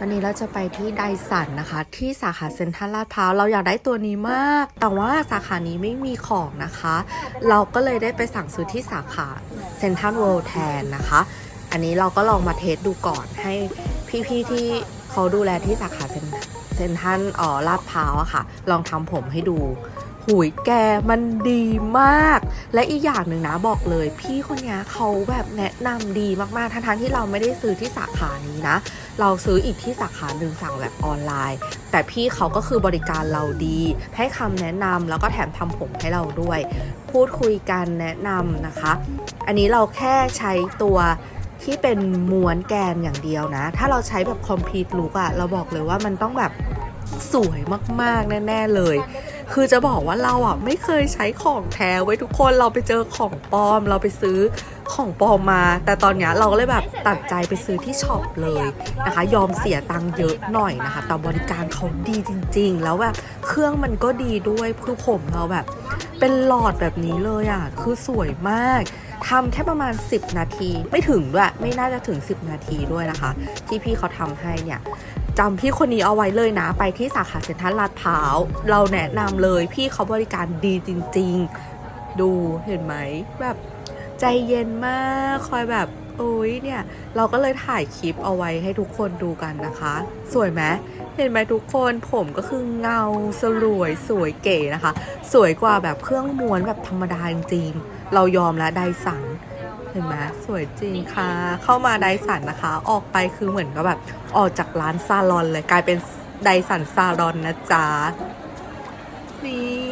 วันนี้เราจะไปที่ไดสันนะคะ ที่สาขาเซ็นทรัลลาดพร้าวเราอยากได้ตัวนี้มาก แต่ว่าสาขานี้ไม่มีของนะคะ เราก็เลยได้ไปสั่งซื้อที่สาขาเซ็นทรัลเวิลด์แทนนะคะ อันนี้เราก็ลองมาเทสดูก่อนให้พี่ๆที่เขาดูแลที่สาขาเซ็นเซ็นทรัลอ่อลาดพร้าวอะค่ะ ลองทำผมให้ดูหุยแกมันดีมาก และอีกอย่างหนึ่งนะบอกเลย พี่คนนี้เขาแบบแนะนำดีมากๆทั้งๆที่เราไม่ได้ซื้อที่สาขานี้นะ เราซื้ออีกที่สาขาหนึ่งสั่งแบบออนไลน์ แต่พี่เขาก็คือบริการเราดี ให้คำแนะนำแล้วก็แถมทำผมให้เราด้วย พูดคุยกันแนะนำนะคะ อันนี้เราแค่ใช้ตัวที่เป็นม้วนแกนอย่างเดียวนะ ถ้าเราใช้แบบ complete look อะเราบอกเลยว่ามันต้องแบบสวยมากๆ แน่ ๆ เลย คือจะบอกว่าเราอะไม่เคยใช้ของแท้ไว้ทุกคนเราไปเจอของปลอม เราไปซื้อของปลอมมา แต่ตอนเนี้ยเราก็เลยแบบตัดใจไปซื้อที่ช็อปเลยนะคะ ยอมเสียตังค์เยอะหน่อยนะคะ แต่บริการเขาดีจริง ๆ แล้วแบบเครื่องมันก็ดีด้วยคือผมเราแบบ เป็นหลอดแบบนี้เลยอะคือสวยมากทำแค่ประมาณ 10 นาที ไม่ถึงด้วย ไม่น่าจะถึง 10 นาทีด้วยนะคะ ที่พี่เขาทำให้เนี่ย จำพี่คนนี้เอาไว้เลยนะ ไปที่สาขาเซ็นทรัลลาดพร้าว เราแนะนำเลยพี่เขาบริการดีจริง ๆ ดูเห็นไหม แบบใจเย็นมากคอยแบบโอ้ยเนี่ย เราก็เลยถ่ายคลิปเอาไว้ให้ทุกคนดูกันนะคะ สวยไหมเห็นไหมทุกคนผมก็คือเงาสลวยสวยเก๋นะคะ สวยกว่าแบบเครื่องม้วนแบบธรรมดาจริงๆเรายอมแล้วไดสันเห็นไหมสวยจริงค่ะ เข้ามาไดสันนะคะ ออกไปคือเหมือนกับแบบออกจากร้านซาลอนเลยกลายเป็นไดสันซาลอนนะจ๊ะนี่